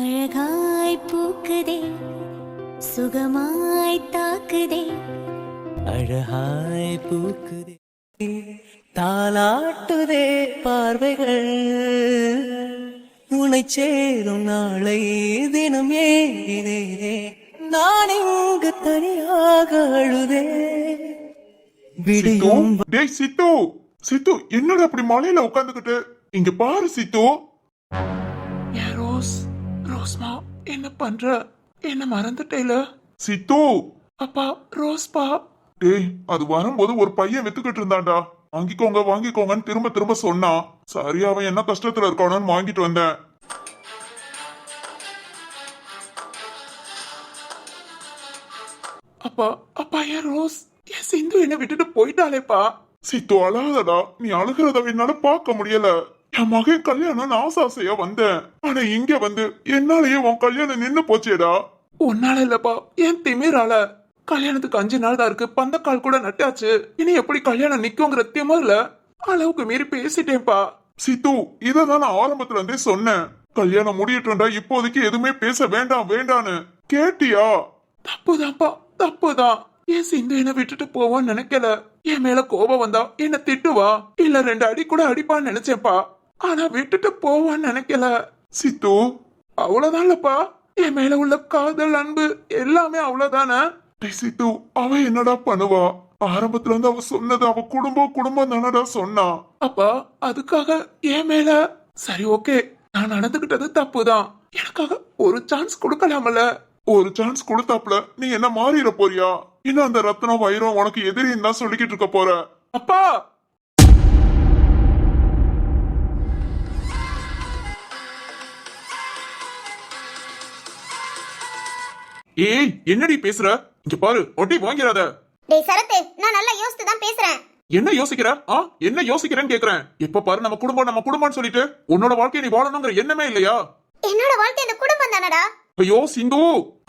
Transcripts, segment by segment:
அழகாய் பூக்குதே சுகமாய் தாக்குதே. அழகாய் பூக்குதே தாலாட்டுதே பார்வைகள். உனை சேரும் நாளை தினம் ஏறினே நான் இங்கு தனியாக அழுதே. விடியும் டேய் சித்து. சித்து என்னடா அப்படி மலையில உட்காந்துக்கிட்டு இங்க பாரு சித்து. என்ன பண்ற? என்ன மறந்துட்டேல சித்து! அப்பா ரோஸ்பா டேய் அது வரும்போது ஒரு பையன் வித்துக்கிட்டு இருந்தான்டா. வாங்கிக்கோங்க வாங்கிக்கோங்கன்னு திரும்ப திரும்ப சொன்னான். சரி அவன் என்ன கஷ்டத்துல இருக்கானோன்னு வாங்கிட்டு வந்தேன். அப்பா அப்பா ஏன் ரோஸ்? என் சிந்து என்ன விட்டுட்டு போயிட்டாளேப்பா? சித்து அழாதடா. நீ அழுகிறத என்னால பார்க்க முடியல. என் மகன் கல்யாணம் ஆசாசையா வந்தேன். ஆனா இங்க வந்து என்னாலயே உன் கல்யாணம் நின்னு போச்சேடா. உன்னால இல்லப்பா ஏன் திமிரால. கல்யாணத்துக்கு அஞ்சு நாள் தான் இருக்கு பந்தக்கால் கூட நட்டாச்சு. இனி எப்படி கல்யாணம் நிக்குங்கிற திமிர்ல அளவுக்கு மீறி பேசிட்டேன்ப்பா. சித்து இதான் நான் ஆரம்பத்துல இருந்தே சொன்னேன். கல்யாணம் முடியட்டும்டா இப்போதைக்கு எதுவுமே பேச வேண்டாம் வேண்டான்னு. கேட்டியா? தப்புதான்ப்பா தப்புதான். என் சிந்து என்ன விட்டுட்டு போவான்னு நினைக்கல. என் மேல கோபம் வந்தா என்ன திட்டுவா? இல்ல ரெண்டு அடி கூட அடிப்பான்னு நினைச்சேன்ப்பா. ஆனா விட்டுட்டு போவான்னு நினைக்கல. சித்து அவ்வளவுதான்லப்பா. என் மேல உள்ள காதல் அன்பு எல்லாமே அவ்வளவுதானே? சித்து அவ என்னடா பண்ணுவா? ஆரம்பத்துல இருந்து அவ சொன்னது அவ குடும்பம் குடும்பம் தானடா சொன்னா. அப்பா அதுக்காக என் மேல. சரி ஓகே. நான் நடந்துகிட்டது தப்புதான். எனக்காக ஒரு சான்ஸ் கொடுக்கலாமல. ஒரு சான்ஸ் கொடுத்தாப்ல நீ என்ன மாறிட போறியா? இன்னும் அந்த ரத்னம் வைரம் உனக்கு எதிரின்னு தான் சொல்லிக்கிட்டு இருக்க போற? அப்பா! ஏய் என்னடி பேசுற? இங்க பாரு ஒட்டி வாங்கிறாத டேய் சரத்து நான் நல்லா யோசித்து தான் பேசுறேன். என்ன யோசிக்கிற? ஆ என்ன யோசிக்கிறேன்னு கேக்குறேன். எப்ப பாரு நம்ம குடும்பம் நம்ம குடும்பம்னு சொல்லிட்டு உன்னோட வாழ்க்கையை நீ வாழணுங்கிற எண்ணமே இல்லையா? என்னோட வாழ்க்கை இந்த குடும்பம் தானடா? ஐயோ சிந்து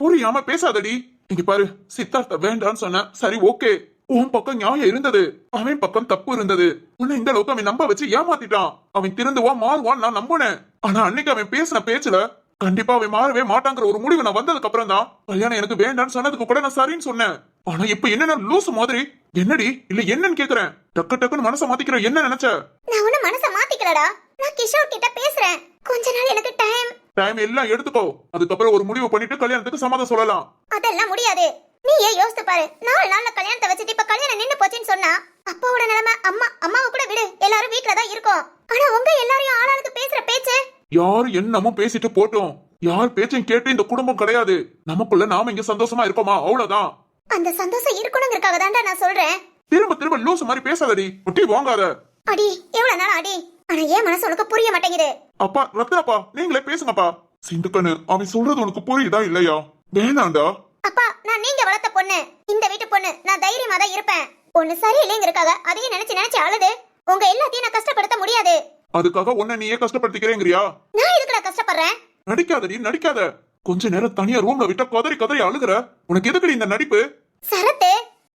புரியாம பேசாதடி. இங்க பாரு சித்தார்த்த வேண்டான்னு சொன்ன. சரி ஓகே. உன் பக்கம் நியாயம் இருந்தது. அவன் பக்கம் தப்பு இருந்தது. உன்னை இந்த அளவுக்கு அவன் நம்ப வச்சு ஏமாத்திட்டான். அவன் திருந்துவான் மாறுவான் நான் நம்பினேன். ஆனா அன்னைக்கு அவன் பேசின பேச்சுல கண்டிப்பா அவன் மாறவே மாட்டாங்கிற ஒரு முடிவு நான் வந்ததுக்கு அப்புறம் தான். கல்யாணம் எனக்கு வேண்டாம்னு சொன்னதுக்கு கூட நான் சரின்னு சொன்னேன். ஆனா இப்ப என்ன லூசு மாதிரி. என்னடி? இல்ல என்னன்னு கேக்குறேன். டக்கு டக்குன்னு மனசை மாத்திக்கிற என்ன நினைச்ச? நான் ஒண்ணு மனசை மாத்திக்கலடா. நான் கிஷோர் கிட்ட பேசுறேன். கொஞ்ச நாள் எனக்கு டைம் டைம் எல்லாம் எடுத்துக்கோ. அதுக்கப்புறம் ஒரு முடிவு பண்ணிட்டு கல்யாணத்துக்கு சம்மதம் சொல்லலாம். அதெல்லாம் முடியாது. நீ ஏன் யோசித்து பாரு. நாலு நாள்ல கல்யாணத்தை வச்சுட்டு இப்ப கல்யாணம் நின்னு போச்சுன்னு சொன்னா அப்பாவோட நிலைமை அம்மா அம்மாவை கூட விடு. எல்லாரும் வீட்ல தான் இருக்கோம். ஆனா உங்க எல்லாரையும் ஆளாளுக்கு பேசுற பேச்சு யார் என்னமோ பேசிட்டு போட்டோம். யார் பேச்சையும் கேட்டு இந்த குடும்பம் கிடையாது. நமக்குள்ள நாம இங்க சந்தோஷமா இருக்கோமா? அவ்வளவுதான். அந்த சந்தோஷம் இருக்கணுங்கிறதுக்காக தான்டா நான் சொல்றேன். திரும்ப திரும்ப லூசு மாதிரி பேசாதடி. ஒட்டி வாங்காத. அடி எவ்வளவு நாள் அடி? ஆனா ஏன் மனசு உனக்கு புரிய மாட்டேங்குது. அப்பா ரத்னப்பா நீங்களே பேசுங்கப்பா. சிந்துக்கண்ணு அவன் சொல்றது உனக்கு புரியுதா இல்லையா? வேணாண்டா அப்பா நான் நீங்க வளர்த்த பொண்ணு. இந்த வீட்டு பொண்ணு. நான் தைரியமா தான் இருப்பேன். பொண்ணு சரியில்லைங்கிறக்காக அதையும் நினைச்சு நினைச்சு அழுது. உங்க எல்லாத்தையும் நான் கஷ்டப்படுத்த முடியாது. அதுக்காக உன்னை நீயே கஷ்டப்படுத்திக்கிறேங்கிறியா? நான் எதுக்குடா கஷ்டப்படுறேன்? நடிக்காதடி நடிக்காத. கொஞ்ச நேரம் தனியா ரூம்ல விட்டா கதறி கதறி அழுகுற. உனக்கு எதுக்குடி இந்த நடிப்பு? சரத்து.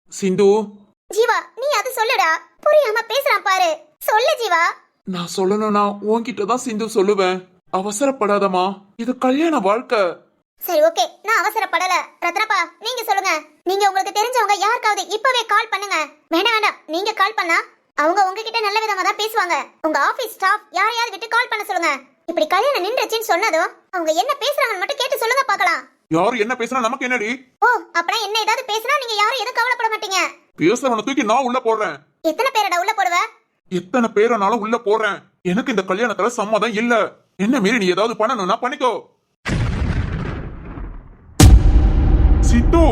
சிந்து. ஜீவா நீ அது சொல்லுடா. புரியாம பேசுறான் பாரு. சொல்லு ஜீவா. நான் சொல்லணும்னா உன்கிட்ட தான் சிந்து சொல்லுவேன். அவசரப்படாதமா இது கல்யாண வாழ்க்கை. சரி ஓகே. நான் அவசரப்படல. ரத்னப்பா நீங்க சொல்லுங்க. நீங்க உங்களுக்கு தெரிஞ்சவங்க யாருக்காவது இப்பவே கால் பண்ணுங்க. வேண்டாம் வேண்டாம் நீங்க கால் பண்ணா அவங்க உங்ககிட்ட நல்ல விதமா தான் பேசுவாங்க. உங்க ஆபீஸ் ஸ்டாஃப் யாரையாவது விட்டு கால் பண்ண சொல்லுங்க. இப்படி கல்யாணம் நின்றுச்சுன்னு சொன்னதும் அவங்க என்ன பேசுறாங்கன்னு மட்டும் கேட்டு சொல்லுங்க பார்க்கலாம். யாரு என்ன பேசுனா நமக்கு என்னடி? ஓ அப்படின்னா என்ன ஏதாவது பேசினா நீங்க யாரும் எதுவும் கவலைப்பட மாட்டீங்க. பேசுறவனை தூக்கி நான் உள்ள போடுறேன். எத்தனை பேரடா உள்ள போடுவ? எத்தனை பேரனாலும் உள்ள போறேன் எனக்கு இந்த கல்யாணத்துல சம்மதம் இல்ல. என்ன மீறி நீ ஏதாவது பண்ணணும்னா பண்ணிக்கோ. சித்து!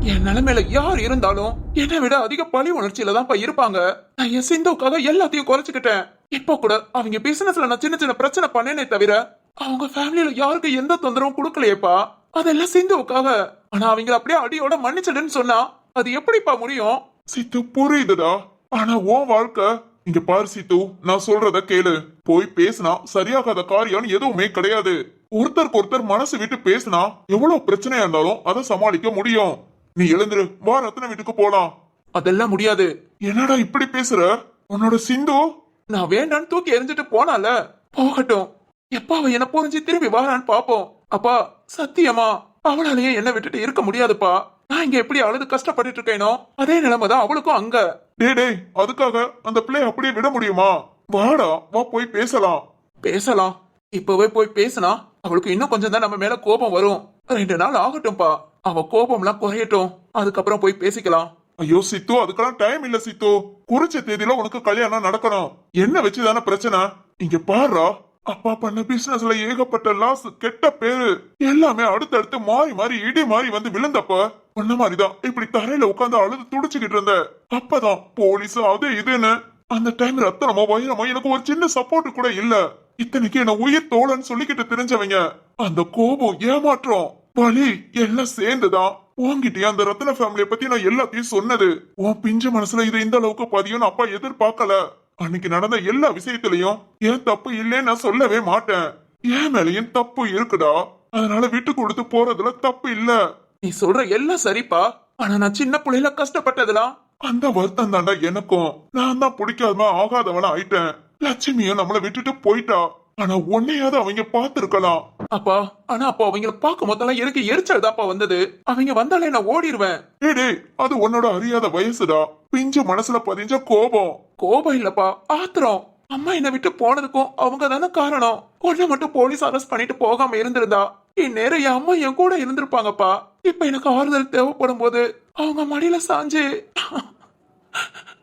என் நிலைமையில யார் இருந்தாலும் என்னை விட அதிக பழி உணர்ச்சியில தான் இருப்பாங்க. நான் என் சிந்துவுக்காக எல்லாத்தையும் குறைச்சுக்கிட்டேன். இப்போ கூட அவங்க பிசினஸ்ல நான் சின்ன சின்ன பிரச்சனை பண்ணேனே தவிர அவங்க ஃபேமிலியில யாருக்கு எந்த தொந்தரவும் கொடுக்கலையேப்பா. அதெல்லாம் சிந்துவுக்காக. ஆனா அவங்க அப்படியே அடியோட மன்னிச்சிடுன்னு சொன்னா அது எப்படிப்பா முடியும்? சித்து புரியுதுடா. ஆனா உன் வாழ்க்கை இங்க பாரு சித்து நான் சொல்றத கேளு. போய் பேசினா சரியாகாத காரியம் எதுவுமே கிடையாது. ஒருத்தருக்கு ஒருத்தர் மனசு விட்டு பேசினா எவ்வளவு பிரச்சனையா இருந்தாலும் அதை சமாளிக்க முடியும். நீ எழுந்துரு வா ரத்ன வீட்டுக்கு போலாம். அதெல்லாம் முடியாது. என்னடா இப்படி பேசுற? உன்னோட சிந்து? நான் வேண்டான்னு தூக்கி எறிஞ்சிட்டு போனால. போகட்டும். எப்ப அவ என்ன புரிஞ்சு திரும்பி வாரான்னு பாப்போம். அப்பா சத்தியமா? அவளாலேயே என்ன விட்டுட்டு இருக்க முடியாதுப்பா. நான் இங்க எப்படி அழுது கஷ்டப்பட்டுட்டு இருக்கேனோ அதே நிலைமை தான் அவளுக்கும் அங்க. டேய் டேய் அதுக்காக அந்த பிள்ளை அப்படியே விட முடியுமா? வாடா வா போய் பேசலாம். பேசலாம். இப்பவே போய் பேசினா அவளுக்கு இன்னும் கொஞ்சம் தான் நம்ம மேல கோபம் வரும். ரெண்டு நாள் ஆகட்டும்பா. அவ கோபம்லாம் குறையட்டும். அதுக்கப்புறம் போய் பேசிக்கலாம். ஐயோ சித்து அதுக்கெல்லாம் டைம் இல்ல சித்து. குறிச்ச தேதியில உனக்கு கல்யாணம் நடக்கணும். என்ன வச்சுதானே பிரச்சனை? இங்க பாரு அப்பா பண்ண பிசினஸ்ல ஏகப்பட்ட லாஸ் கெட்ட பேரு. எல்லாமே அடுத்தடுத்து மாறி மாறி இடி மாறி வந்து விழுந்தப்ப உன்ன மாதிரிதான். இப்படி தரையில உட்காந்து அழுது துடிச்சுக்கிட்டு இருந்த. அப்பதான் போலீஸ் அது இதுன்னு. அந்த டைம் ரத்தனமோ வைரமோ எனக்கு ஒரு சின்ன சப்போர்ட் கூட இல்ல. இத்தனைக்கு என்ன உயிர் தோழன்னு சொல்லிக்கிட்டு தெரிஞ்சவங்க. அந்த கோபம் ஏமாற்றம். பலி எல்லாம் சேர்ந்துதான் உன்கிட்டயே அந்த ரத்ன ஃபேமிலிய பத்தி நான் எல்லாத்தையும் சொன்னது. உன் பிஞ்சு மனசுல இது இந்த அளவுக்கு பதியும்னு அப்பா எதிர்பார்க்கல. அன்னைக்கு நடந்த எல்லா விஷயத்திலையும் ஏன் தப்பு இல்லைன்னு நான் சொல்லவே மாட்டேன். ஏன் மேலையும் தப்பு இருக்குடா. அதனால விட்டு கொடுத்து போறதுல தப்பு இல்ல. நீ சொல்ற எல்லாம் சரிப்பா. ஆனா நான் சின்ன பிள்ளையில கஷ்டப்பட்டதெல்லாம் அந்த வருத்தம் தாண்டா எனக்கும். நான் தான் பிடிக்காதவன் ஆகாதவன ஆயிட்டேன். லட்சுமியும் நம்மள விட்டுட்டு போயிட்டா. ஆனா உன்னையாவது அவங்க பாத்துருக்கலாம் அப்பா ஆனா அப்போ அவங்கள பார்க்கும் போதெல்லாம் எனக்கு எரிச்சல் தான்ப்பா வந்தது. அவங்க வந்தாலே நான் ஓடிடுவேன் டேய் அது உன்னோட அறியாத வயசுடா. பிஞ்சு மனசுல பதிஞ்ச கோபம். கோபம் இல்லப்பா ஆத்திரம். அம்மா என்னை விட்டு போனதுக்கும் அவங்க தானே காரணம். உன்னை மட்டும் போலீஸ் அரெஸ்ட் பண்ணிட்டு போகாம இருந்திருந்தா. இந்நேரம் என் அம்மா என் கூட இருந்திருப்பாங்கப்பா. இப்ப எனக்கு ஆறுதல் தேவைப்படும் போது அவங்க மடியில சாஞ்சு.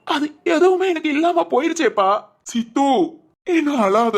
அது எதுவுமே எனக்கு இல்லாம போயிருச்சேப்பா. சித்து இன்னும் அழாத.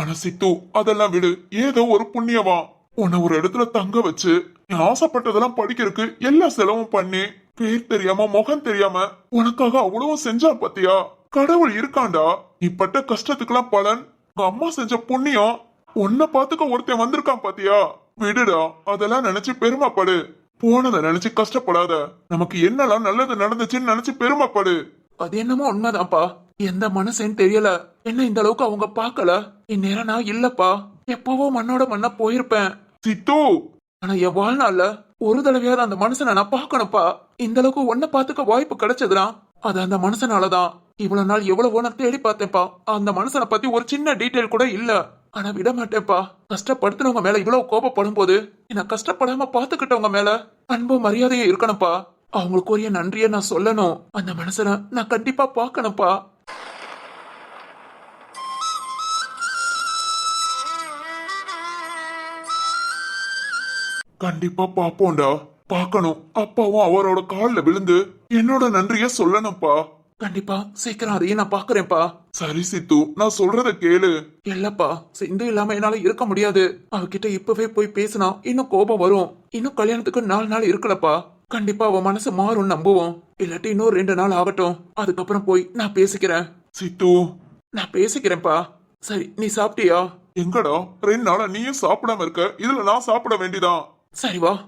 ஆனா சித்து அதெல்லாம் விடு. ஏதோ ஒரு புண்ணியவா உன்னை ஒரு இடத்துல தங்க வச்சு நீ ஆசைப்பட்டதெல்லாம் படிக்கிறதுக்கு எல்லா செலவும் பண்ணி பேர் தெரியாம முகம் தெரியாம உனக்காக அவ்வளவும் செஞ்சா பத்தியா? கடவுள் இருக்காண்டா? நீ பட்ட கஷ்டத்துக்கெல்லாம் பலன். உங்க அம்மா செஞ்ச புண்ணியம். உன்னை பாத்துக்க ஒருத்தன் வந்திருக்கான் பாத்தியா? விடுடா அதெல்லாம் நினைச்சு பெருமைப்படு. போனதை நினைச்சு கஷ்டப்படாத. நமக்கு என்னெல்லாம் நல்லது நடந்துச்சுன்னு நினைச்சு பெருமைப்படு. அது என்னமோ உண்மைதான்ப்பா. எந்த மனசுன்னு தெரியல. என்ன இந்த அளவுக்கு அவங்க பார்க்கல? இந்நேரம் நான் இல்லப்பா. எப்பவோ மண்ணோட மண்ணா போயிருப்பேன். சித்து! ஆனா என் வாழ்நாள்ல ஒரு தடவையாவது அந்த மனுஷனை நான் பார்க்கணும்ப்பா. இந்த அளவுக்கு ஒன்ன பாத்துக்க வாய்ப்பு கிடைச்சதுனா அது அந்த மனுஷனாலதான். இவ்வளவு நாள் எவ்வளவோ நான் தேடி பார்த்தேன்ப்பா. அந்த மனுஷனை பத்தி ஒரு சின்ன டீட்டெயில் கூட இல்ல. ஆனா விட மாட்டேன்ப்பா. கஷ்டப்படுத்துனவங்க மேல இவ்வளவு கோபப்படும் போது என்ன கஷ்டப்படாம பாத்துக்கிட்டவங்க மேல அன்பு மரியாதையும் இருக்கணும்ப்பா. அவங்களுக்கு ஒரு நன்றியை நான் சொல்லணும். அந்த மனுஷனை நான் கண்டிப்பா பார்க்கணும்ப்பா. கண்டிப்பா பாப்போம்டா. பார்க்கணும். அப்பாவும் அவரோட கால்ல விழுந்து என்னோட நன்றிய சொல்லணும்ப்பா. கண்டிப்பா சீக்கிரம் அதையும் நான் பாக்குறேன்ப்பா சரி சித்து. நான் சொல்றத கேளு. இல்லப்பா சிந்து இல்லாம என்னால இருக்க முடியாது. அவகிட்ட இப்பவே போய் பேசினா இன்னும் கோபம் வரும். இன்னும் கல்யாணத்துக்கு நாலு நாள் இருக்கலப்பா. கண்டிப்பா அவ மனசு மாறும் நம்புவோம். இல்லாட்டி இன்னும் ரெண்டு நாள் ஆகட்டும். அதுக்கப்புறம் போய் நான் பேசிக்கிறேன். சித்து. நான் பேசிக்கிறேன்ப்பா. சரி நீ சாப்பிட்டியா? எங்கடா? ரெண்டு நாளா நீயும் சாப்பிடாம இருக்க. இதுல நான் சாப்பிட வேண்டிதான். சரி வா.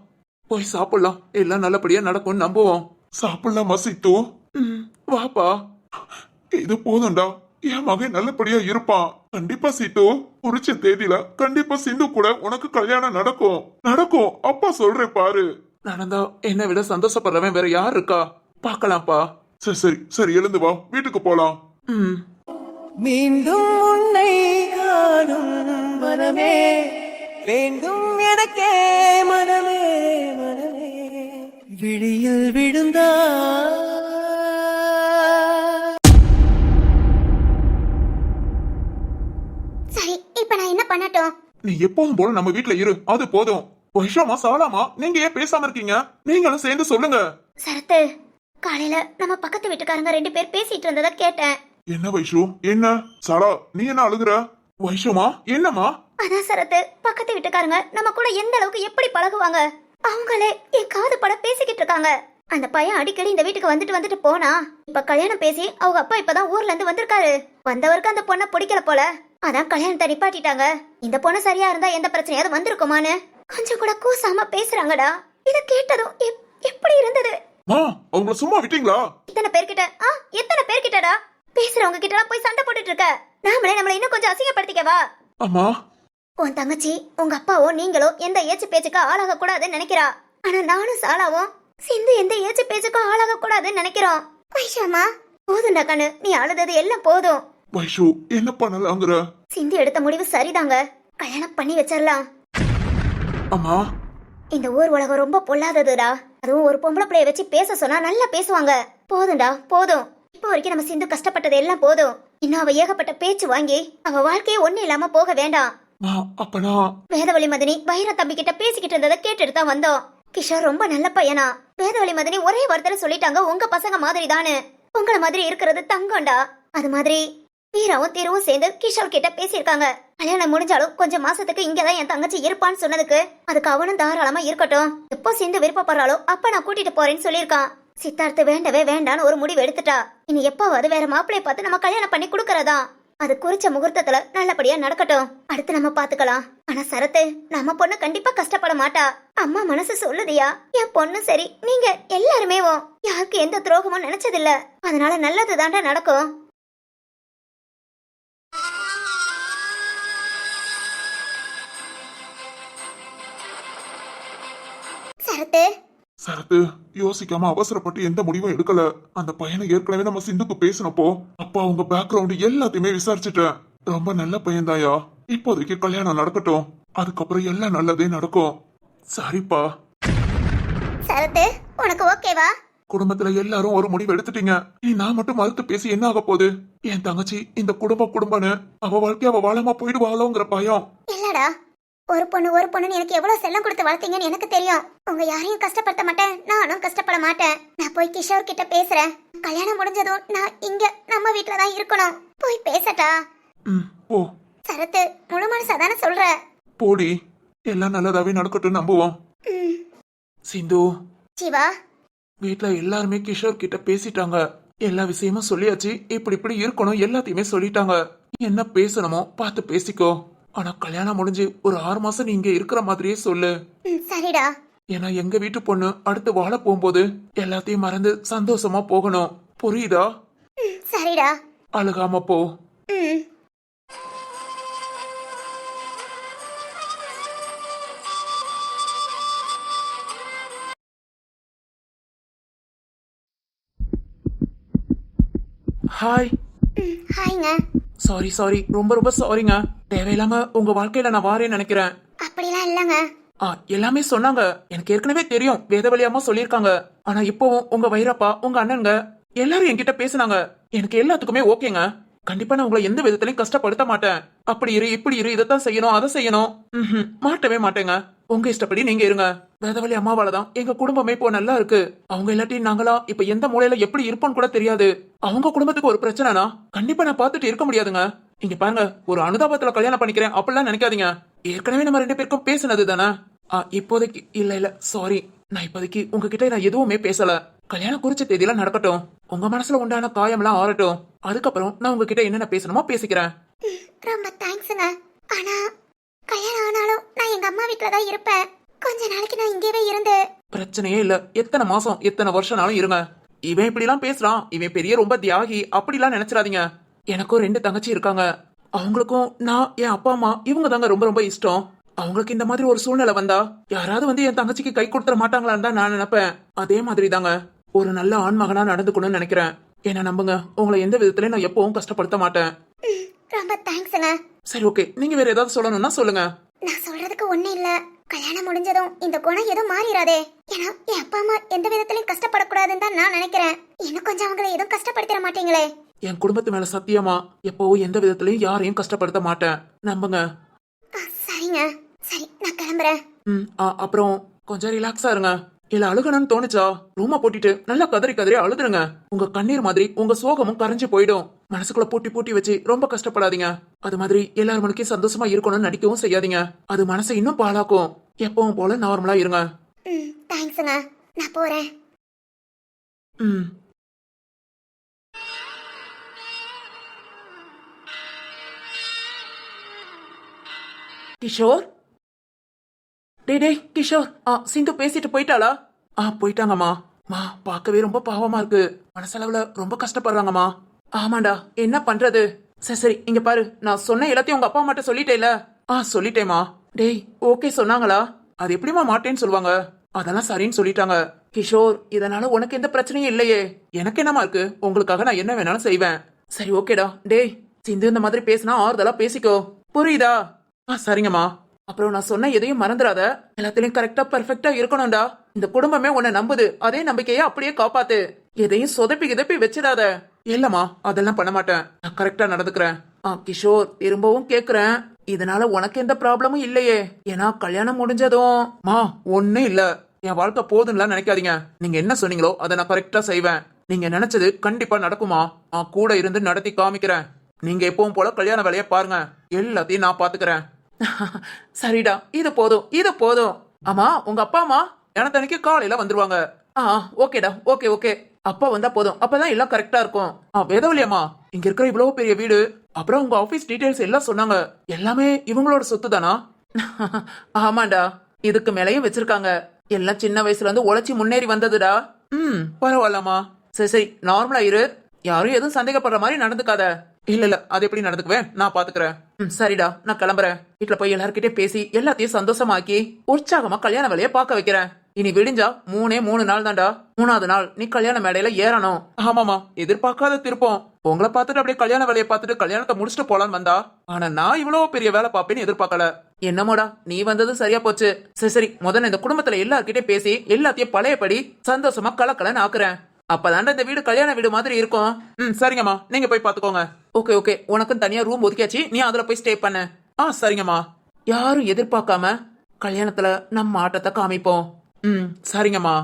போய் சாப்பிடலாம். எல்லாம் நல்லபடியா நடக்கும்னு நம்புவோம். சாப்பிடலாமா சித்து ம், வாப்பா. இது போதும்டா. என் மகன் நல்லபடியா இருப்பான். கண்டிப்பா சித்து குறிச்ச தேதியில கண்டிப்பா சிந்து கூட உனக்கு கல்யாணம் நடக்கும். நடக்கும். அப்பா சொல்றேன் பாரு. நடந்தா என்னை விட சந்தோஷப்படுறவன் வேற யார் இருக்கா? பார்க்கலாம்ப்பா. சரி சரி சரி எழுந்து வா. வீட்டுக்கு போலாம். ம். மீண்டும் உன்னை காணும் மனமே. வேண்டும் எனக்கே மனமே மனமே. விழியில் விழுந்தா. சரி இப்ப நான் என்ன பண்ணட்டும்? நீ எப்போதும் போல நம்ம வீட்ல இரு. அது போதும். வருஷமா சாலாமா நீங்க ஏன் பேசாம இருக்கீங்க? நீங்களும் சேர்ந்து சொல்லுங்க. சரத்து காலையில நம்ம பக்கத்து வீட்டுக்காரங்க ரெண்டு பேர் பேசிட்டு இருந்ததை கேட்டேன். என்ன வைஷு? என்ன? சாலா நீ என்ன அழுகுற? வைஷுமா என்னம்மா? அதான் சரத்து பக்கத்து வீட்டுக்காரங்க நம்ம கூட எந்த அளவுக்கு எப்படி பழகுவாங்க? அவங்களே என் காது பட பேசிக்கிட்டு இருக்காங்க. அந்த பையன் அடிக்கடி இந்த வீட்டுக்கு வந்துட்டு வந்துட்டு போனா இப்ப கல்யாணம் பேசி அவங்க அப்பா இப்பதான் ஊர்ல இருந்து வந்திருக்காரு. வந்தவருக்கு அந்த பொண்ணை பிடிக்கல போல. அதான் கல்யாணத்தை நிப்பாட்டிட்டாங்க. இந்த பொண்ணு சரியா இருந்தா எந்த பிரச்சனையாவது வந்திருக்குமான்னு கொஞ்சம் கூட கூசாம பேசுறாங்கடா. இத கேட்டதும் எப்- எப்படி இருந்தது? அவங்கள சும்மா விட்டீங்களா? இத்தனை பேர்கிட்ட ஆ எத்தனை பேர்கிட்டடா? பேசுறவங்க கிட்ட எல்லாம் போய் சண்டை போட்டுட்டு இருக்க. நாமளே நம்மள இன்னும் கொஞ்சம் அசிங்கப்படுத்திக்கவா? அம்மா உன் தங்கச்சி உங்க அப்பாவோ நீங்களோ எந்த ஏச்சு பேச்சுக்கு ஆளாக கூடாதுன்னு நினைக்கிறா? ஆனா நானும் சாலாவும் சிந்து எந்த ஏச்சு பேச்சுக்கும் ஆளாக கூடாதுன்னு நினைக்கிறோம். வைஷாமா போதும்டா கண்ணு. நீ அழுதது எல்லாம் போதும். வைஷு என்ன பண்ணலாங்கிற? சிந்து எடுத்த முடிவு சரிதாங்க. கல்யாணம் பண்ணி வச்சிடலாம். அம்மா. இந்த ஊர் உலகம் ரொம்ப பொல்லாததுடா. அதுவும் ஒரு பொம்பளை பிள்ளைய வச்சு பேச சொன்னா நல்லா பேசுவாங்க. போதும்டா போதும். இப்போ வரைக்கும் நம்ம சிந்து கஷ்டப்பட்டது எல்லாம் போதும். இன்னும் அவ ஏகப்பட்ட பேச்சு வாங்கி அவ வாழ்க்கையே ஒண்ணு இல்லாம போக வேண்டாம். அப்பனா? வேதவழி மதனி வைர தம்பி கிட்ட பேசிக்கிட்டு இருந்ததை கேட்டுட்டு தான் வந்தோம். கிஷோர் ரொம்ப நல்ல பையனா. வேதவழி மதனி ஒரே வார்த்தையில சொல்லிட்டாங்க உங்க பசங்க மாதிரி தானு உங்கள மாதிரி இருக்கிறது தங்கம்டா. அது மாதிரி வீராவும் தீரவும் சேர்ந்து கிஷோர் கிட்ட பேசியிருக்காங்க. கல்யாணம் முடிஞ்சாலும் கொஞ்சம் மாசத்துக்கு இங்கதான் என் தங்கச்சி இருப்பான்னு சொன்னதுக்கு அதுக்கு அவனும் தாராளமா இருக்கட்டும். எப்போ சேர்ந்து விருப்பப்படுறாளோ அப்ப நான் கூட்டிட்டு போறேன்னு சொல்லியிருக்கான். சித்தார்த்து வேண்டவே வேண்டான்னு ஒரு முடிவு எடுத்துட்டா. இனி எப்பவாவது வேற மாப்பிள்ளைய பார்த்து நம்ம கல்யாணம் பண்ணி கொடுக்கறதா? அது குறிச்ச முகூர்த்தத்துல நல்லபடியா நடக்கட்டும். அடுத்து நம்ம பாத்துக்கலாம். ஆனா சரத்து நம்ம பொண்ணு கண்டிப்பா கஷ்டப்பட மாட்டா. அம்மா மனசு சொல்லுதியா என் பொண்ணு சரி நீங்க எல்லாருமே யாருக்கு எந்த துரோகமும் நினைச்சதில்ல. அதனால நல்லது தாண்டா நடக்கும். சரத்து சரத்து யோசிக்காம அவசரப்பட்டு எந்த முடிவும் எடுக்கல. அந்த பையனை ஏற்கனவே நம்ம சிந்துக்கு பேசினப்போ அப்பா அவங்க பேக்ரவுண்ட் எல்லாத்தையுமே விசாரிச்சுட்டேன். ரொம்ப நல்ல பையன்தாயா இப்போதைக்கு கல்யாணம் நடக்கட்டும். அதுக்கப்புறம் எல்லாம் நல்லதே நடக்கும். சரிப்பா. சரத்து உனக்கு ஓகேவா குடும்பத்துல எல்லாரும் ஒரு முடிவு எடுத்துட்டீங்க. நீ நான் மட்டும் மறுத்து பேசி என்ன ஆக போகுது? என் தங்கச்சி இந்த குடும்பம் குடும்பம்னு அவ வாழ்க்கை அவ வாழாம போயிடுவாளோங்கிற பயம். இல்லடா ஒரு பொண்ணு ஒரு பொண்ணுன்னு எனக்கு எவ்வளவு செல்லம் கொடுத்து வளர்த்தீங்கன்னு எனக்கு தெரியும். உங்க யாரையும் கஷ்டப்படுத்த மாட்டேன். நானும் கஷ்டப்பட மாட்டேன். நான் போய் கிஷோர் கிட்ட பேசுறேன். கல்யாணம் முடிஞ்சதும் நான் இங்க நம்ம வீட்ல தான் இருக்கணும். போய் பேசட்டா? ம் போ. சரத்து முழு மனசா தானே சொல்ற? போடி. எல்லாம் நல்லதாவே நடக்கட்டும் நம்புவோம். சிந்து. சிவா? வீட்ல எல்லாருமே கிஷோர் கிட்ட பேசிட்டாங்க. எல்லா விஷயமும் சொல்லியாச்சு. இப்படி இப்படி இருக்கணும். எல்லாத்தையுமே சொல்லிட்டாங்க. என்ன பேசணுமோ பார்த்து பேசிக்கோ. ஆனா கல்யாணம் முடிஞ்சு ஒரு ஆறு மாசம் நீ இங்க இருக்கிற மாதிரியே சொல்லு. சரிடா. ஏன்னா எங்க வீட்டு பொண்ணு அடுத்து வாழ போகும்போது எல்லாத்தையும் மறந்து சந்தோஷமா போகணும். புரியுதா? சரிடா. அழுகாம போ. ஹாய் ஹாய்ங்க. சாரி சாரி ரொம்ப ரொம்ப சாரிங்க தேவையில்லாம உங்க வாழ்க்கையில நான் வாரேன்னு நினைக்கிறேன். அப்படிலாம் இல்லைங்க. ஆ எல்லாமே சொன்னாங்க. எனக்கு ஏற்கனவே தெரியும். வேதவழியாம சொல்லியிருக்காங்க. ஆனா இப்போவும் உங்க வைரப்பா உங்க அண்ணனுங்க எல்லாரும் என்கிட்ட பேசுனாங்க. எனக்கு எல்லாத்துக்குமே ஓகேங்க. கண்டிப்பா நான் உங்களை எந்த விதத்திலையும் கஷ்டப்படுத்த மாட்டேன். அப்படி இரு இப்படி இரு இதைத்தான் செய்யணும் அதை செய்யணும். மாட்டவே மாட்டேங்க. உங்க இஷ்டப்படி நீங்க இருங்க. வேதவழி அம்மாவால தான் எங்க குடும்பமே இப்போ நல்லா இருக்கு. அவங்க இல்லாட்டி நாங்களா இப்ப எந்த மூலையில எப்படி இருப்போம்னு கூட தெரியாது. அவங்க குடும்பத்துக்கு ஒரு பிரச்சனைனா கண்டிப்பா நான் பார்த்துட்டு இருக்க முடியாதுங்க. இங்க பாருங்க ஒரு அனுதாபத்துல கல்யாணம் பண்ணிக்கிறேன் அப்படிலாம் நினைக்காதீங்க. ஏற்கனவே நம்ம ரெண்டு பேருக்கும் பேசினது தானே ஆ, இப்போதைக்கு இல்ல இல்ல சாரி நான் இப்போதைக்கு உங்ககிட்ட நான் எதுவுமே பேசல. கல்யாணம் குறிச்ச தேதியெல்லாம் நடக்கட்டும். உங்க மனசுல உண்டான காயம்லாம் ஆறட்டும். அதுக்கப்புறம் நான் உங்ககிட்ட என்னென்ன பேசணுமோ பேசிக்கிறேன். ரொம்ப தேங்க்ஸுங்க ஆனா கல்யாணம் ஆனாலும் நான் எங்க அம்மா வீட்டுல தான் இருப்பேன். கொஞ்ச நாளைக்கு நான் இங்கேயே இருந்து. பிரச்சனையே இல்ல. எத்தனை மாசம் எத்தனை வருஷம்னாலும் இருங்க. இவன் இப்படிலாம் பேசலாம் இவன் பெரிய ரொம்ப தியாகி. அப்படிலாம் நினைச்சிடாதீங்க. எனக்கும் ரெண்டு தங்கச்சி இருக்காங்க. அவங்களுக்கும் நான் என் அப்பா அம்மா இவங்க தாங்க ரொம்ப ரொம்ப இஷ்டம். அவங்களுக்கு இந்த மாதிரி ஒரு சூழ்நிலை வந்தா யாராவது வந்து என் தங்கச்சிக்கு கை கொடுத்துட மாட்டாங்களான்னு தான் நான் நினைப்பேன். அதே மாதிரி தாங்க. ஒரு நல்ல ஆண்மகனா நடந்துக்கணும்னு நினைக்கிறேன். என்ன நம்புங்க. உங்களை எந்த விதத்திலயும் நான் எப்பவும் கஷ்டப்படுத்த மாட்டேன். ரொம்ப தேங்க்ஸுங்க சரி ஓகே நீங்க வேற ஏதாவது சொல்லணும்னா சொல்லுங்க. நான் சொல்றதுக்கு ஒண்ணு இல்ல. கல்யாணம் முடிஞ்சதும் இந்த குணம் எதுவும் மாறிடாதே ஏன்னா என் அப்பா அம்மா எந்த விதத்திலையும் கஷ்டப்படக்கூடாதுன்னு தான் நான் நினைக்கிறேன். இன்னும் கொஞ்சம் அவங்கள எதுவும் கஷ்டப்படுத்திட மாட்டீங்களே. என் குடும்பத்து மேல சத்தியமா எப்பவும் எந்த விதத்திலயும் யாரையும் கஷ்டப்படுத்த மாட்டேன். நம்புங்க. ஆ, சரிங்க. சரி நான் கிளம்புறேன். ம் அப்புறம் கொஞ்சம் ரிலாக்ஸா இருங்க. இல்ல அழுகணும்னு தோணுச்சா? ரூமா போட்டிட்டு நல்லா கதறி கதறி அழுதுருங்க. உங்க கண்ணீர் மாதிரி உங்க சோகமும் கரைஞ்சு போயிடும். மனசுக்குள்ள பூட்டி பூட்டி வச்சு ரொம்ப கஷ்டப்படாதீங்க. அது மாதிரி எல்லார் மனுக்கும் சந்தோஷமா இருக்கணும்னு நடிக்கவும் செய்யாதீங்க. அது மனசை இன்னும் பாழாக்கும். எப்பவும் போல நார்மலா இருங்க. ம் தேங்க்ஸுங்க நான் போறேன். ம். கிஷோர்? டேய் டேய் கிஷோர். ஆ சிந்து பேசிட்டு போயிட்டாளா? ஆ போயிட்டாங்கம்மா. மா பார்க்கவே ரொம்ப பாவமா இருக்கு. மனசளவுல ரொம்ப கஷ்டப்படுறாங்கம்மா. ஆமாண்டா என்ன பண்றது? சரி சரி இங்க பாரு. நான் சொன்ன எல்லாத்தையும் உங்க அப்பா அம்மாட்ட சொல்லிட்டேல ஆ சொல்லிட்டேம்மா. டேய் ஓகே சொன்னாங்களா? அது எப்படிம்மா மாட்டேன்னு சொல்லுவாங்க? அதெல்லாம் சரின்னு சொல்லிட்டாங்க. கிஷோர் இதனால உனக்கு எந்த பிரச்சனையும் இல்லையே. எனக்கு என்னமா இருக்கு? உங்களுக்காக நான் என்ன வேணாலும் செய்வேன். சரி ஓகேடா. டேய் சிந்து இந்த மாதிரி பேசினா ஆறுதலா பேசிக்கோ. புரியுதா? ஆ சரிங்கம்மா. அப்புறம் நான் சொன்ன எதையும் மறந்துடாத. எல்லாத்துலயும் கரெக்டா பெர்ஃபெக்டா இருக்கணும்டா. இந்த குடும்பமே உன்னை நம்புது. அதே நம்பிக்கையை அப்படியே காப்பாத்து. எதையும் சொதப்பி கிதப்பி வச்சிடாத. இல்லம்மா அதெல்லாம் பண்ண மாட்டேன். நான் கரெக்டா நடந்துக்கிறேன். ஆ கிஷோர் திரும்பவும் கேக்குறேன். இதனால உனக்கு எந்த ப்ராப்ளமும் இல்லையே. ஏன்னா கல்யாணம் முடிஞ்சதும் மா ஒண்ணும் இல்ல. என் வாழ்க்கை போதும்லாம் நினைக்காதீங்க. நீங்க என்ன சொன்னீங்களோ அதை நான் கரெக்டா செய்வேன். நீங்க நினைச்சது கண்டிப்பா நடக்குமா? நான் கூட இருந்து நடத்தி காமிக்கிறேன். நீங்க எப்பவும் போல கல்யாண வேலையை பாருங்க. எல்லாத்தையும் நான் பாத்துக்கிறேன். சரிடா. இது போதும். இது போதும். ஆமா உங்க அப்பா அம்மா எனத்தனைக்கு காலையில வந்துருவாங்க. ஆ ஓகேடா. Okay okay. அப்பா வந்தா போதும். அப்பதான் எல்லாம் கரெக்டா இருக்கும். ஆ வேதவழியம்மா இங்க இருக்கிற இவ்வளவு பெரிய வீடு அப்புறம் உங்க ஆபீஸ் டீடைல்ஸ் எல்லாம் சொன்னாங்க. எல்லாமே இவங்களோட சொத்து தானா ஆமாண்டா. இதுக்கு மேலேயும் வச்சிருக்காங்க. எல்லாம் சின்ன வயசுல இருந்து உழைச்சி முன்னேறி வந்ததுடா. ம் பரவாயில்லம்மா. சரி சரி நார்மலா இரு. யாரும் எதுவும் சந்தேகப்படுற மாதிரி நடந்துக்காத. இல்ல இல்ல அது எப்படி நடந்துக்குவேன்? நான் பாத்துக்கிறேன். ம் சரிடா நான் கிளம்புறேன். வீட்டுல போய் எல்லார்கிட்டயே பேசி எல்லாத்தையும் சந்தோஷமாக்கி உற்சாகமா கல்யாண வேலையை பார்க்க வைக்கிறேன். இனி விடிஞ்சா மூணே மூணு நாள் தான்டா. மூணாவது நாள் நீ கல்யாண மேடையில ஏறணும். ஆமாமா எதிர்பார்க்காத திருப்பம். உங்களை பார்த்துட்டு அப்படியே கல்யாண வேலையை பார்த்துட்டு கல்யாணத்தை முடிச்சுட்டு போலான்னு வந்தா. ஆனா நான் இவ்வளவு பெரிய வேலை பார்ப்பேன்னு எதிர்பார்க்கல. என்னமோடா நீ வந்தது சரியா போச்சு. சரி சரி முதல்ல இந்த குடும்பத்துல எல்லார்கிட்டயும் பேசி எல்லாத்தையும் பழையபடி சந்தோஷமா கலக்கலன்னு ஆக்குறேன். அப்பதான்டா இந்த வீடு கல்யாண வீடு மாதிரி இருக்கும். ம் சரிங்கம்மா. நீங்க போய் பாத்துக்கோங்க ஓகே ஓகே உனக்கும் தனியா ரூம் ஒதுக்கியாச்சு. நீ அதுல போய் ஸ்டே பண்ணு. ஆ சரிங்கம்மா. யாரும் எதிர்பார்க்காம கல்யாணத்துல நம்ம ஆட்டத்தை காமிப்போம். ம் சரிங்கம்மா.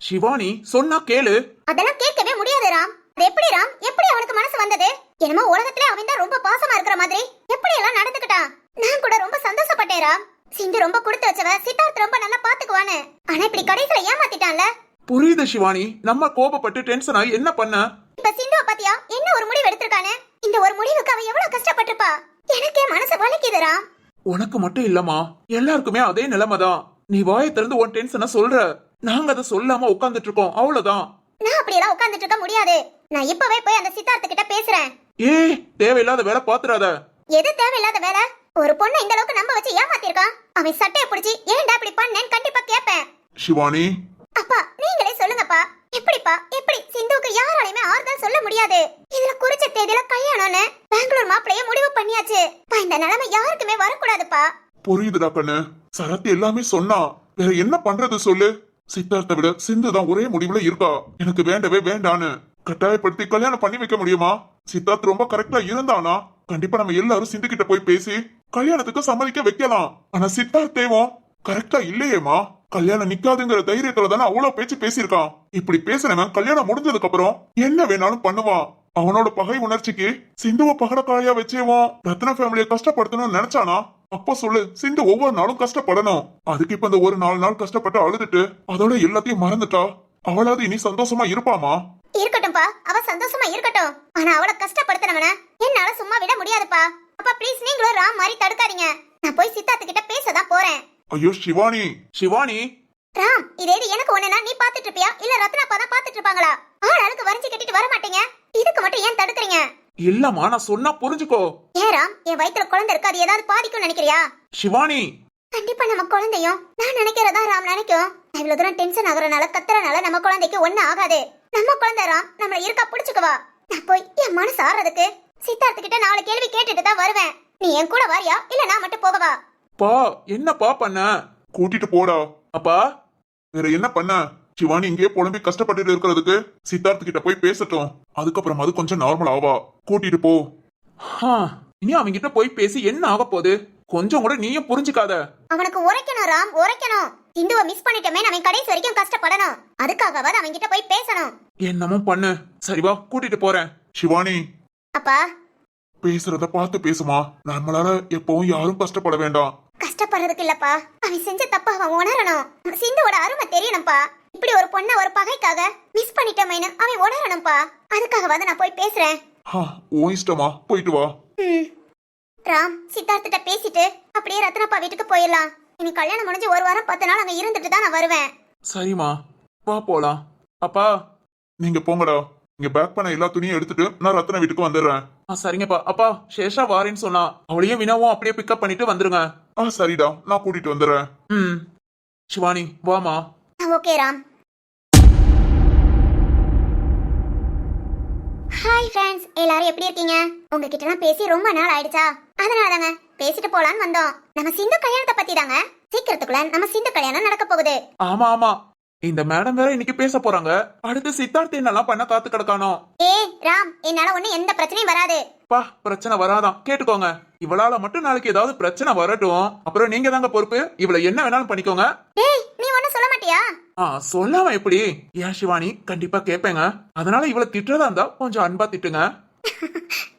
சிவானி சொன்னா கேளு. அதெல்லாம் கேட்கவே முடியாது ராம் அது எப்படி ராம் எப்படி அவனுக்கு மனசு வந்தது என்னமோ உலகத்திலே அவன் தான் ரொம்ப பாசமா இருக்கிற மாதிரி. எப்படி எல்லாம் நடந்துக்கிட்டான் நான் கூட ரொம்ப சந்தோஷப்பட்டேன் ராம் சிந்து ரொம்ப கொடுத்து வச்சவ சித்தார்த் ரொம்ப நல்லா பாத்துக்குவான்னு. ஆனா இப்படி கடைசியில ஏமாத்திட்டான்ல. புரியுது சிவானி. நம்ம கோபப்பட்டு டென்ஷன் ஆகி என்ன பண்ண? இப்ப சிந்துவ பாத்தியா? என்ன ஒரு முடிவு எடுத்திருக்கானு? இந்த ஒரு முடிவுக்கு அவ எவ்வளவு கஷ்டப்பட்டிருப்பா? எனக்கே மனசு வலிக்குது ராம் உனக்கு மட்டும் இல்லம்மா. எல்லாருக்குமே அதே நிலைமைதான். நீ வாயை திறந்து உன் டென்ஷனை சொல்ற. நாங்க அதை சொல்லாம உட்கார்ந்துட்டு இருக்கோம். அவ்வளவுதான். நான் அப்படியெல்லாம் உட்கார்ந்துட்டு இருக்க முடியாது. நான் இப்பவே போய் அந்த சித்தார்த்த கிட்ட பேசுறேன். ஏய் தேவையில்லாத வேலை பாத்துறாத. எது தேவையில்லாத வேலை? ஒரு பொண்ணை இந்த அளவுக்கு நம்ப வச்சு ஏமாத்திருக்கான் அவன் சட்டையை பிடிச்சி ஏன்டா இப்படி பண்ணேன்னு கண்டிப்பா கேட்பேன். சிவானி. அப்பா நீங்களே சொல்லுங்கப்பா. எப்படிப்பா? எப்படி? சிந்துவுக்கு யாராலையுமே ஆறுதல் சொல்ல முடியாது. இதுல குறிச்ச தேதியில கல்யாணம்னு பெங்களூர் மாப்பிளைய முடிவு பண்ணியாச்சு. இந்த நிலைமை யாருக்குமே வரக்கூடாதுப்பா. புரியுதுடா கண்ணு. சரத்து எல்லாமே சொன்னா. வேற என்ன பண்றது சொல்லு. சித்தார்த்தை விட சிந்து தான் ஒரே முடிவுல இருக்கா. எனக்கு வேண்டவே வேண்டான்னு. கட்டாயப்படுத்தி கல்யாணம் பண்ணி வைக்க முடியுமா? சித்தார்த் ரொம்ப கரெக்டா இருந்தானா? கண்டிப்பா நம்ம எல்லாரும் சிந்து கிட்ட போய் பேசி கல்யாணத்துக்கு சம்மதிக்க வைக்கலாம். ஆனா சித்தார்த் தேவம் கரெக்டா இல்லையேமா கல்யாணம் நிக்காதுங்கிற தைரியத்துல தானே அவ்வளவு பேச்சு பேசியிருக்கான். இப்படி பேசுறவன் கல்யாணம் முடிஞ்சதுக்கு அப்புறம் என்ன வேணாலும் பண்ணுவான். அவனோட பகை உணர்ச்சிக்கு சிந்துவ பகடக்காயா வச்சேவான் ரத்ன ஃபேமிலிய கஷ்டப்படுத்தணும்னு நினைச்சானா? அப்ப சொல்லு சிந்து ஒவ்வொரு நாளும் கஷ்டப்படணும். அதுக்கு இப்ப இந்த ஒரு நாலு நாள் கஷ்டப்பட்டு அழுதுட்டு அதோட எல்லாத்தையும் மறந்துட்டா? அவளாவது இனி சந்தோஷமா இருப்பாமா? இருக்கட்டும்பா அவ சந்தோஷமா இருக்கட்டும். ஆனா அவளை கஷ்டப்படுத்தினவன என்னால சும்மா விட முடியாதுப்பா. அப்பா ப்ளீஸ் நீங்களும் ராம் மாதிரி தடுக்காதீங்க. நான் போய் சித்தார்த்து கிட்ட பேசதான் போறேன். ஐயோ சிவானி. சிவானி. ராம் இதே எனக்கு ஒண்ணுனா நீ பாத்துட்டு இருப்பியா? இல்ல ரத்னாப்பா தான் பாத்துட்டு இருப்பாங்களா? ஆளாளுக்கு வரைஞ்சு கட்டிட்டு வர மாட்டீங்க? இதுக்கு மட்டும் ஏன் தடுக்கிறீங்க? இல்லம்மா நான் சொன்னா புரிஞ்சுக்கோ. ஏன் ராம் என் வயித்துல குழந்தை இருக்கு அது ஏதாவது பாதிக்கும் நினைக்கிறியா? சிவானி. கண்டிப்பா நம்ம குழந்தையும் நான் நினைக்கிறதா ராம் நினைக்கும்? நான் இவ்வளவு தூரம் டென்ஷன் ஆகுறனால கத்துறனால நம்ம குழந்தைக்கு ஒண்ணு ஆகாது. நம்ம குழந்தை ராம் நம்மள இருக்கா புடிச்சுக்குவா. நான் போய் என் மனசு ஆறதுக்கு சித்தார்த்து கிட்ட நாலு கேள்வி கேட்டுட்டு தான் வருவேன். நீ என் கூட வாரியா? இல்ல நான் மட்டும் போகவா? பா என்னப்பா பண்ண? கூட்டிட்டு போடா. அப்பா? வேற என்ன பண்ண? சிவானி இங்கேயே புலம்பி கஷ்டப்பட்டுட்டு இருக்கிறதுக்கு சித்தார்த் கிட்ட போய் பேசட்டும். அதுக்கப்புறம் அது கொஞ்சம் நார்மல் ஆவா. கூட்டிட்டு போ. இனி அவங்க கிட்ட போய் பேசி என்ன ஆக போகுது? கொஞ்சம் கூட நீயும் புரிஞ்சுக்காத. அவனுக்கு உரைக்கணும் ராம் உரைக்கணும். இந்துவை மிஸ் பண்ணிட்டோமே அவன் கடைசி வரைக்கும் கஷ்டப்படணும். அதுக்காகவாது அவன் கிட்ட போய் பேசணும். என்னமோ பண்ணு. சரி வா கூட்டிட்டு போறேன். சிவானி. அப்பா. பேசுறத பார்த்து பேசுமா. நம்மளால எப்பவும் யாரும் கஷ்டப்பட வேண்டாம். கஷ்டப்படுறதுக்கு இல்லப்பா. அவன் செஞ்ச தப்ப அவன் உணரணும். சிந்துவோட அருமை தெரியணும்ப்பா இப்படி ஒரு பொண்ண ஒரு பகைக்காக மிஸ் பண்ணிட்டோமேனு அவன் உணரணும்ப்பா அதுக்காகவாது நான் போய் பேசுறேன். ஹா, உன் இஷ்டமா? போயிட்டு வா. ம். ராம் சித்தார்த்திட்ட பேசிட்டு அப்படியே ரத்னப்பா வீட்டுக்கு போயிடலாம். இனி கல்யாணம் முடிஞ்சு ஒரு வாரம் பத்து நாள் அங்க இருந்துட்டு தான் நான் வருவேன். சரிம்மா வா போலாம். அப்பா நீங்க போங்கடா. இங்க பேக் பண்ண எல்லா துணியும் எடுத்துட்டு நான் ரத்ன வீட்டுக்கு வந்துடுறேன். ஆ சரிங்கப்பா. அப்பா சேஷா வாரேன்னு சொன்னா அவளையும் வினாவும் அப்படியே பிக்கப் பண்ணிட்டு வந்துருங்க. ஆ சரிடா. நான் கூட்டிட்டு வந்துடுறேன். ம். சிவானி வாமா ஓகே ராம். ஹாய் ஃப்ரெண்ட்ஸ் எல்லாரும் எப்படி இருக்கீங்க? உங்ககிட்ட எல்லாம் பேசி ரொம்ப நாள் ஆயிடுச்சா? அதனால தாங்க பேசிட்டு போலான்னு வந்தோம். நம்ம சிந்து கல்யாணத்தை பத்தி தாங்க சீக்கிரத்துக்குள்ள நம்ம சிந்து கல்யாணம் நடக்க போகுது. ஆமா ஆமா. இந்த மேடம் வேற இன்னைக்கு பேச போறாங்க. அடுத்து சித்தார்த் என்னெல்லாம் பண்ண காத்து கிடக்கானோ? ஏய் ராம் என்னால ஒண்ணு எந்த பிரச்சனையும் வராது. பா பிரச்சனை வராதான் கேட்டுக்கோங்க. இவளால மட்டும் நாளைக்கு ஏதாவது பிரச்சனை வரட்டும். அப்புறம் நீங்க தாங்க பொறுப்பு. இவளை என்ன வேணாலும் பண்ணிக்கோங்க. ஏய் நீ ஒண்ணும் சொல்ல மாட்டியா? ஆ சொல்லாம எப்படி? ஏன் சிவானி? கண்டிப்பா கேட்பேங்க அதனால இவளை திட்டுறதா இருந்தா கொஞ்சம் அன்பா திட்டுங்க.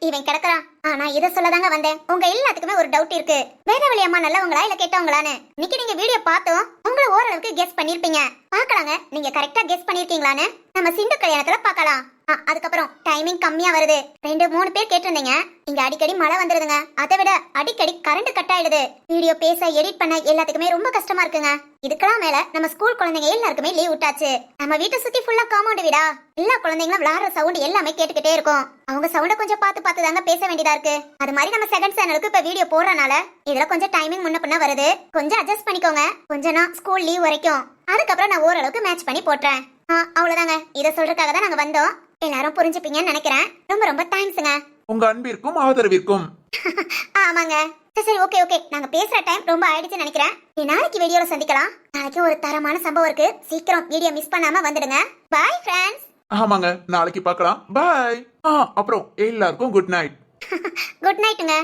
இவன் கிடக்குறான் ஆனா இத சொல்லதாங்க வந்தேன். உங்க எல்லாத்துக்குமே ஒரு டவுட் இருக்கு. வேதவழி அம்மா நல்லவங்களா இல்ல கேட்டவங்களான்னு? இன்னைக்கு நீங்க வீடியோ பார்த்தோம் உங்களை ஓரளவுக்கு கெஸ் பண்ணிருப்பீங்க. பாக்கலாங்க நீங்க கரெக்டா கெஸ் பண்ணிருக்கீங்களான்னு? நம்ம சிந்து கல்யாணத்துல பாக்கலாம் அதுக்கப்புறம் டைமிங் கம்மியா வருது. ரெண்டு மூணு பேர் கேட்டிருந்தீங்க. இங்க அடிக்கடி மழை வந்துருதுங்க. அதை விட அடிக்கடி கரண்ட் கட் ஆயிடுது. வீடியோ பேச எடிட் பண்ண எல்லாத்துக்குமே ரொம்ப கஷ்டமா இருக்குங்க. இதுக்கெல்லாம் மேல நம்ம ஸ்கூல் குழந்தைங்க எல்லாருக்குமே லீவ் விட்டாச்சு. நம்ம வீட்டை சுத்தி ஃபுல்லா காம்பவுண்ட் வீடா? எல்லா குழந்தைங்களும் விளையாடுற சவுண்ட் எல்லாமே கேட்டுக்கிட்டே இருக்கும். அவங்க சவுண்ட கொஞ்சம் பார்த்து பார்த்து தாங்க பேச வேண்டியதா இருக்கு. அது மாதிரி நம்ம செகண்ட் சேனலுக்கு இப்ப வீடியோ போடுறனால இதுல கொஞ்சம் டைமிங் முன்ன பின்ன வருது. கொஞ்சம் அட்ஜஸ்ட் பண்ணிக்கோங்க. கொஞ்ச நாள் ஸ்கூல் லீவ் வரைக்கும். அதுக்கப்புறம் நான் ஓரளவுக்கு மேட்ச் பண்ணி போட்டுறேன். ஆ, அவ்வளவுதாங்க. இதை சொல்றதுக்காக தான் நாங்க வந்தோம். எல்லாரும் புரிஞ்சுப்பீங்கன்னு நினைக்கிறேன். ரொம்ப ரொம்ப தேங்க்ஸுங்க உங்க அன்பிற்கும் ஆதரவிற்கும். ஆமாங்க. சரி சரி ஓகே ஓகே நாங்க பேசுற டைம் ரொம்ப ஆயிடுச்சுன்னு நினைக்கிறேன். நீ நாளைக்கு வீடியோல சந்திக்கலாம். நாளைக்கு ஒரு தரமான சம்பவம் இருக்கு. சீக்கிரம் வீடியோ மிஸ் பண்ணாம வந்துடுங்க. பாய் ஃப்ரெண்ட்ஸ் ஆமாங்க. நாளைக்கு பார்க்கலாம் பாய் ஆ அப்புறம் எல்லாருக்கும் குட் நைட் குட் நைட்டுங்க